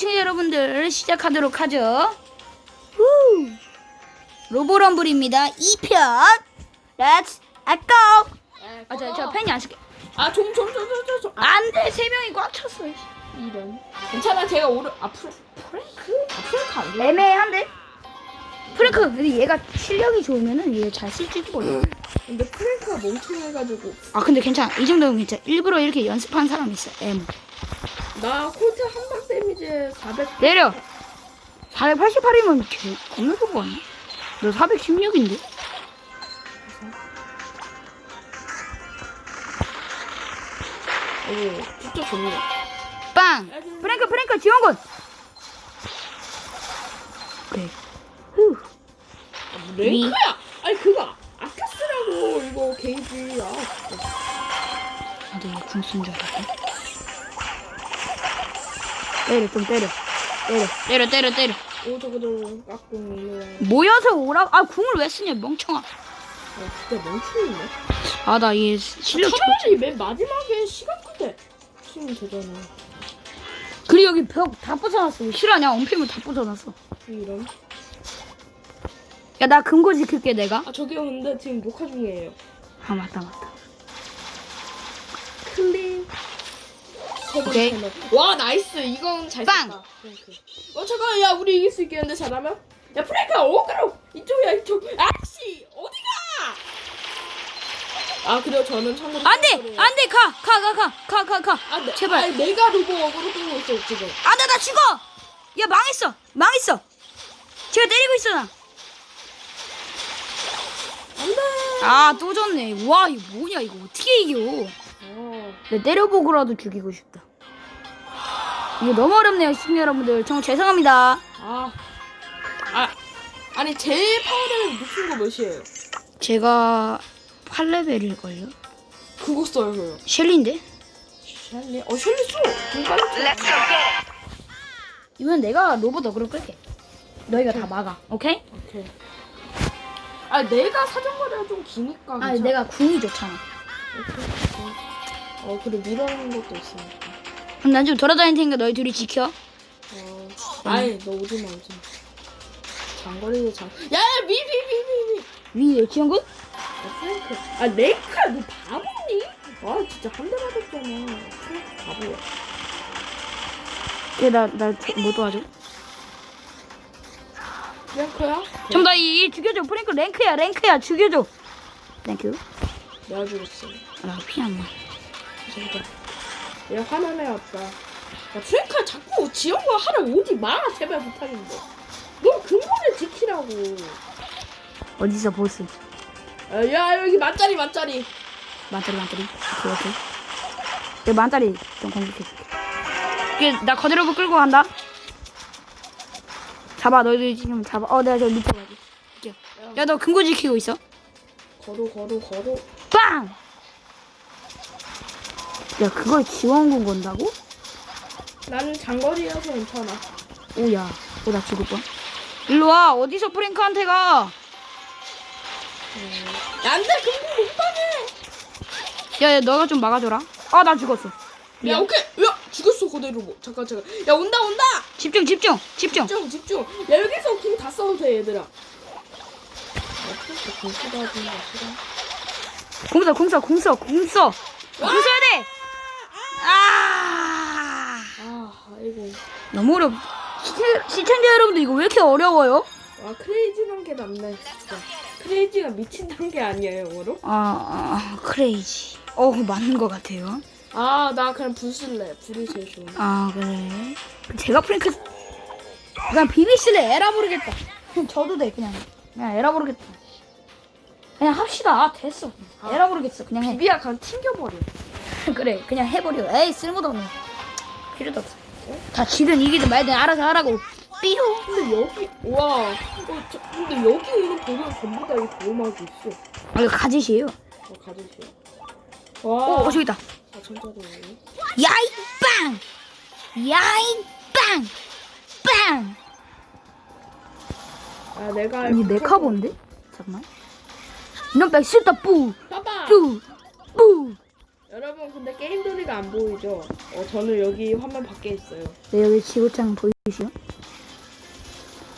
시청자 여러분들 시작하도록 하죠. 후. 로보럼블입니다. 2편. Let's go. 아, 저, 저 펜이 안 쓸게. 아좀좀 좀 좀 좀 아, 안 돼, 세 명이 꽉 찼어. 이런 괜찮아 제가 오른 아 프레, 프랭크? 아 프랭크 안 돼? 애매한데? 프랭크, 근데 얘가 실력이 좋으면은 얘 잘 쓸지도 몰라. 근데 프랭크가 멍청해가지고 아, 근데 괜찮아. 이 정도면 괜찮아. 일부러 이렇게 연습한 사람 있어. M. 나 콜트 한방 데미지 400 내려. 488이면 개, 겁나 좋은 거 아니야? 너 416인데? 오 진짜 좋네 빵! 프랭크, 프랭크, 지원군! 오케이. 후. 아, 뭐 랭크야 아니 그거 아껴 쓰라고 이거 게이지 아 진짜 나도 이거 궁쓴 줄 알았다. 때려, 좀 때려. 때려, 때려, 때려, 때려. 오 저거 저거 깍꿍 일로 와 모여서 오라. 아, 궁을 왜 쓰냐, 멍청아. 아, 진짜 멍청이네 아, 나 얘 실력 좋 차라리 맨 마지막에 시간 끝에 쓰면 되잖아 그리고 여기 벽 다 부숴놨어. 왜 실화냐? 엄폐물 다 부숴놨어. 이런 야, 나 금고 지킬게, 내가. 아 저기요 근데 지금 녹화 중이에요 아, 맞다, 맞다. 클 린 오케이. 와 나이스 이건 잘 빵! 썼다 프랭크 어 잠깐 야 우리 이길 수 있겠는데 잘하면 야 프랭크 어그로 이쪽이야 이쪽 아씨 어디가 아 그래요 저는 참고로 안 돼! 프랭크를- 안 돼! 가! 가, 가, 가! 가, 가, 가! 아, 네. 제발. 아니, 내가 로보 어그로 끌고 있어 지금 안 돼! 나 죽어! 야, 망했어! 망했어! 제가 때리고 있어, 나. 안돼 아, 또 졌네. 와, 이거 뭐냐, 이거 어떻게 이겨? 어. 내 때려보고라도 죽이고 싶다. 이게 너무 어렵네요, 시청자 여러분들. 정말 죄송합니다. 아, 아, 아니 제일 파워레벨 높은 거 몇이에요? 제가 8레벨일걸요? 그거 써요, 그요. 셸리인데? 샬리, 어 샬리 써. 누가 이번 내가 로봇 어그로 끌게. 너희가 다 막아, 오케이? 오케이. 아, 내가 사정거리가 좀 기니까. 아, 괜찮아. 내가 궁이 좋잖아. 오케이, 오케이. 어, 그래 밀어내는 것도 있으니까. 그럼 난 좀 돌아다닐 테니까 너희 둘이 지켜. 어, 아이, 너 오지 마, 오지 마. 장거리도 장. 야, 야, 미, 미, 미, 미, 미. 위에 지원군? 아, 프랭크. 아, 레이카, 너 바보니? 아, 진짜 한 대 맞았잖아. 프랭크 바보야. 얘, 나, 나, 뭐 도와줘? 프랭크야? 좀더 이, 이 죽여줘. 프랭크 랭크야, 랭크야. 죽여줘. 땡큐. 내가 죽었어. 아, 피안 나. 진짜. 얘 화난 애 왔다. 야, 프랭크야 자꾸 지영과 하러 오지 마. 제발 부탁인데. 너 근본을 지키라고. 어디서 보스? 야, 야 여기 만짜리 만짜리. 만짜리, 만짜리. 오케이, 오케이. 내 만짜리 좀 공격해줄게. 이게 나 거대로브 끌고 간다. 잡아, 너희들 지금 잡아. 어, 내가 저 밑에 가지. 이렇게. 야, 너 금고 지키고 있어. 걸어 걸어 걸어. 빵! 야, 그걸 지원군 건다고? 나는 장거리여서 괜찮아. 오야, 어, 나 죽을 뻔. 일로 와, 어디서 프랭크한테 가? 야, 안돼 근본 못 가네. 야, 야, 너가 좀 막아줘라. 아, 나 죽었어. 야 오케이. 야 죽였어 그대로 뭐. 잠깐 잠깐. 야 온다 온다. 집중, 집중, 집중. 집중 집중. 야 여기서 궁 다 써도 돼 얘들아. 궁궁 쓰다. 공서, 공서, 공서, 공서. 공서야 돼. 아, 아 아이고. 너무 어렵. 시청- 시청자 여러분들 이거 왜 이렇게 어려워요? 와 크레이지한 게 낫네 진짜 크레이지가 미친 단계 아니야 영어로? 아, 아 크레이지. 어, 맞는 것 같아요. 아 나 그냥 불 쓸래 불이 제일 좋은 아, 그래. 제가 프랭크. 그냥 비비실래 에라 모르겠다. 그냥 저도 돼, 그냥. 그냥 에라 모르겠다. 그냥 합시다. 아, 됐어. 에라 모르겠어. 그냥 해. 비비야 그냥 튕겨버려 그래, 그냥 해버려. 에이, 쓸모도 없네. 필요도 없어. 다 지든 이기든 말든 알아서 하라고. 삐용. 근데 여기 와 어, 저, 근데 여기 있는 보면 전부 다이 보호막이 있어 아, 이거 가짓이에요. 어 가져주세요 어, 와 어, 저기 있다. 아 천자도 야이 빵! 야이 빵! 빵! 아 내가 이 메카본데? 잠깐만. 이놈 백 싫다 뿌! 봐봐 뿌! 뿌! 여러분 근데 게임 소리가 안 보이죠? 어 저는 여기 화면 밖에 있어요. 네, 여기 지구창 보이시죠?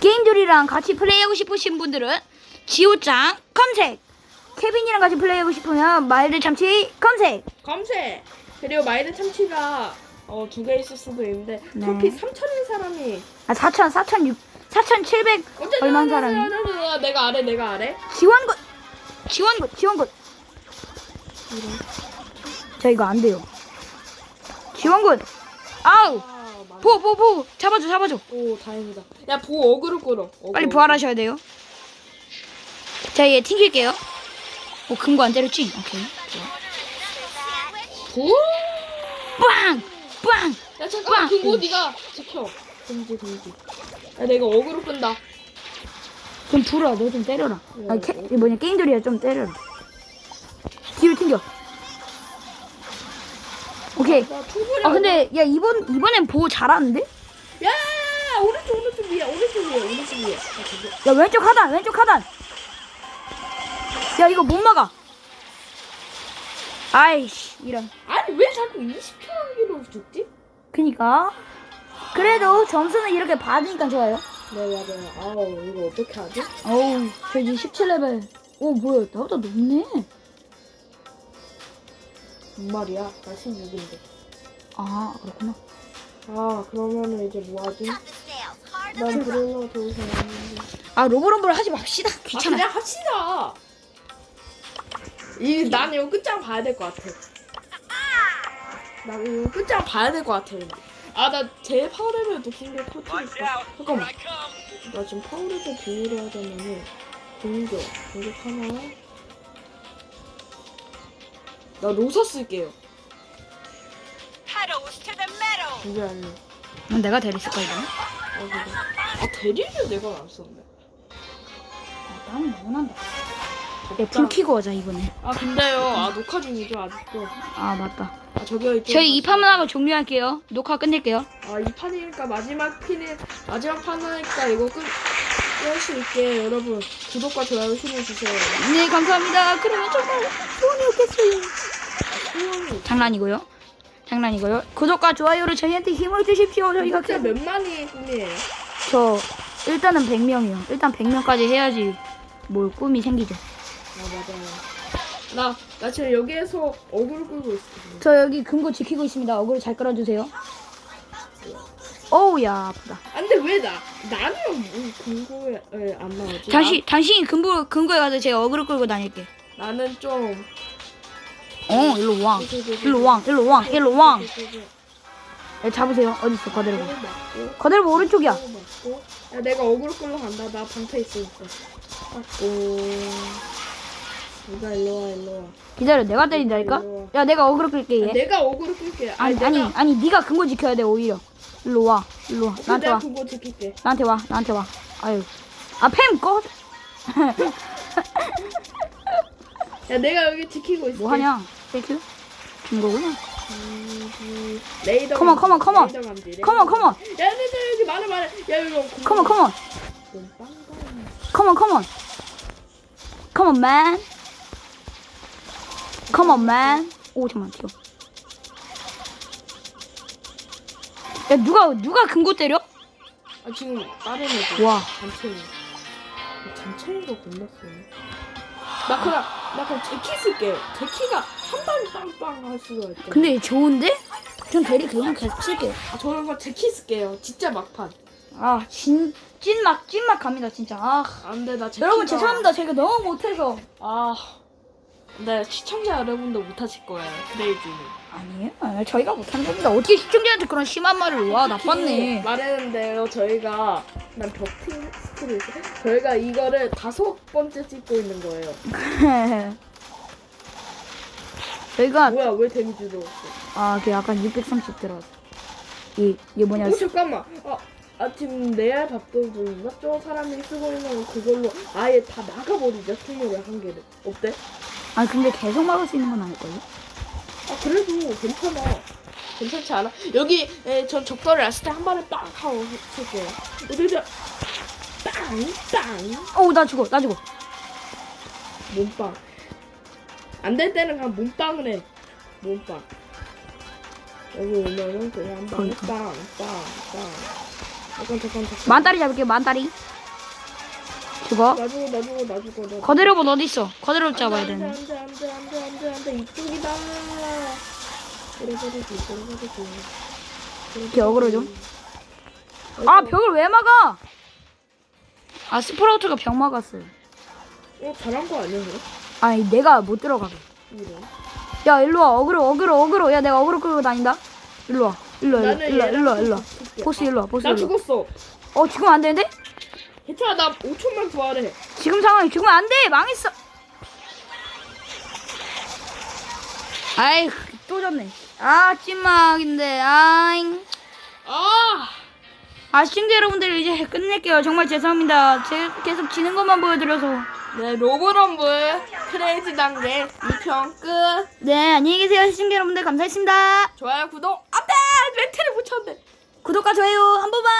게임들이랑 같이 플레이하고 싶으신 분들은 지오짱 검색! 케빈이랑 같이 플레이하고 싶으면 마일드 참치 검색! 검색. 그리고 마이드 참치가 어 두 개 있을 수도 있는데 네. 토피 3천인 사람이 아, 4천, 4,600, 4,700 얼마인 사람이? 내가 아래 내가 아래. 지원군! 지원군! 지원군! 저 이거 안 돼요. 지원군! 아우! 아, 맞- 보, 보, 보! 잡아줘, 잡아줘! 오 다행이다. 야보 어그로 끌어. 어그로. 빨리 부활하셔야 돼요. 자, 얘 튕길게요. 오, 큰거안 때렸지? 오케이. 부? 빵! 빵! 야 잠깐 와! 그거 네가 지켜. 금지 금지. 야 내가 어그로 끈다. 좀 불어, 너 좀 때려라. 아니, 캐, 이 뭐냐, 게임들이야, 좀 때려라. 뒤로 튕겨. 오케이. 나 충분히. 아, 근데, 야, 이번, 이번엔 보호 잘하는데? 야 오른쪽 오른쪽 위에 오른쪽 위에 오른쪽 위에. 야, 저기. 야, 왼쪽 하단, 왼쪽 하단! 야, 이거 못 막아. 아이씨, 이런. 아니 왜 자꾸 20초 하기로 죽지? 그니까. 그래도 점수는 이렇게 받으니까 좋아요. 네 맞아요. 아우 이거 어떻게 하지? 어우, 저 이제 17레벨. 오, 뭐야, 나보다 높네. 정말이야. 나 16인데. 아, 그렇구나. 아 그러면은 이제 뭐 하지? 난 브롤러 좋은 사람인데. 아, 로브럼블 하지 맙시다. 아 귀찮아. 그냥 합시다. 이 나는 이거 끝장 봐야 될 것 같아. 나 이거 끝장 봐야 될 것 같아. 아 나제 파워레벨 높은 게 터트릴까? 잠깐만. 나 지금 파워레벨 비밀을 하자면은 공격 공격 하나. 나 로사 쓸게요. Pedals to the metal. 이게 아니야. 음, 내가 데렸을 거야, 이거. 아 그래. 아 대리를 내가 안 썼네. 아, 나는 원한다. 야, 불 켜고 오자, 이번에. 아 근데요. 아 녹화 중이죠 아직도. 아, 맞다. 아 저기요 이쪽. 저희 이 판만 하고 종료할게요. 녹화 끝낼게요. 아, 이 판이니까 마지막 판이 마지막 판이니까 이거 끝. 깰수 있게 여러분 구독과 좋아요 힘을 주세요. 네, 감사합니다. 그러면 정말 소원이 없겠어요. 장난이고요. 장난이고요. 구독과 좋아요로 저희한테 힘을 주십시오. 저희가 진짜 그, 몇 만이 꿈이에요? 저 일단은 100명이요. 일단 100명까지 해야지 뭘 꿈이 생기죠. 아 맞아요. 나, 나 지금 여기에서 어그로 끌고 있어. 저 여기 금고 지키고 있습니다. 어그로 잘 끌어주세요. 어우 야 아프다. 안돼 왜 나? 나는 뭐 금고에 에, 안 나오지? 당신 당신이 금고 금고에 가서 제가 어그로 끌고 다닐게. 나, 나는 좀. 어 일로 왕. 일로 왕. 일로 왕. 일로 왕. 야, 잡으세요. 어디 있어 거대로. 거대로 오른쪽이야. 야 내가 어그로 끌러 간다. 나 방패 있으니까. 맞고. 누가 일로 와 일로 와. 기다려 내가 때린다니까. 야 내가 어그로 끌게 아, 얘. 내가 어그로 끌게. 아니 아니 내가, 아니 네가 근거 지켜야 돼 오히려. 일로 와. 일로 와. 나한테 와. 그거 지킬게. 나한테 와. 나한테 와. 아유. 아팸 꺼. 야 내가 여기 지키고 있어. 뭐 하냐? 땡큐. 준 거구나. 레이더. 컴온, 컴온, 컴온. 레이더 감지, 레이더 컴온. 컴온. 야 근데 여기 말해 말해. 야 이거. 컴온 컴온. 컴온 컴온. 컴온 맨. 컴온 맨. 오 잠깐만 튀어. 야 누가 누가 금고 때려? 아 지금 다른 애들. 와. 단체인. 단체인 거 겁났어. 나 그냥 나 그냥 제키 쓸게. 제키가 한 방 빵빵 할 수가 있다. 근데 좋은데? 전 대리 그냥 계속 쓸게요. 아, 저는 그 제키 쓸게요. 진짜 막판. 아, 진, 찐막, 찐막 갑니다, 진짜. 아. 안 돼 나 제키가. 여러분, 죄송합니다. 제가 너무 못해서. 아. 근데 시청자 여러분도 못하실 거예요. 크레이지는. 아니에요. 아, 저희가 못하는 겁니다. 어떻게 시청자한테 그런 심한 말을. 와, 나빴네. 말했는데요. 저희가 난 벽팅 스킬을. 저희가 이거를 다섯 번째 찍고 있는 거예요. 저희가, 뭐야 왜 데미지 들어왔어? 아, 그 약간 630 들어왔어. 이, 이게 뭐냐. 오 잠깐만. 아, 아 지금 내알 밥도둑인가? 저 사람이 쓰고 있는 그걸로 아예 다 나가버리자 통로를 한 개를. 어때? 아, 근데 계속 막을 수 있는 건 아닐걸요? 아 그래도 괜찮아. 괜찮지 않아? 여기 에, 전 적도를 왔을 때한 발에 빵 하고 칠게요. 어떻게 빵! 빵! 어우, 나 죽어, 나 죽어. 몸빵. 안 될 때는 그냥 몸빵을 해. 몸빵. 여기 오면은 그냥 한 방에 그러니까. 빵, 빵, 빵. 잠깐, 잠깐, 잠깐. 만다리 잡을게 만다리 죽어 나 죽어, 나 죽어, 나 죽어. 나 죽어. 거대로봇 거대로봇 잡아야 되네 안 돼, 안 돼, 안 돼, 안 돼, 안 돼. 이쪽이다. 그래 버리지, 그래 버리지. 이렇게 어그로 좀. 아 벽을 왜 막아 아 스프라우트가 벽 막았어요 어, 잘한 거 아니야, 그래? 아니 내가 못 들어가게 이래. 야 일로 와 어그로 어그로 어그로 야 내가 어그로 끌고 다닌다 일로 와 일로 와 나는 일로 와 얘랑 일로 와 일로 와 붙을게. 보스 일로 와 보스 나 일로 와 죽었어. 어 지금 안 되는데? 괜찮아, 나 5초만 부활해. 지금 상황이 죽으면 안 돼! 망했어! 아이, 또 졌네. 아, 찐막인데, 아잉. 아! 아, 시청자 여러분들, 이제 끝낼게요. 정말 죄송합니다. 제 계속 지는 것만 보여드려서. 네, 로봇럼블 크레이지 단계 2편 끝. 네, 안녕히 계세요. 시청자 여러분들, 감사했습니다. 좋아요, 구독. 안 돼! 멘트를 못 쳤네. 구독과 좋아요 한 번만!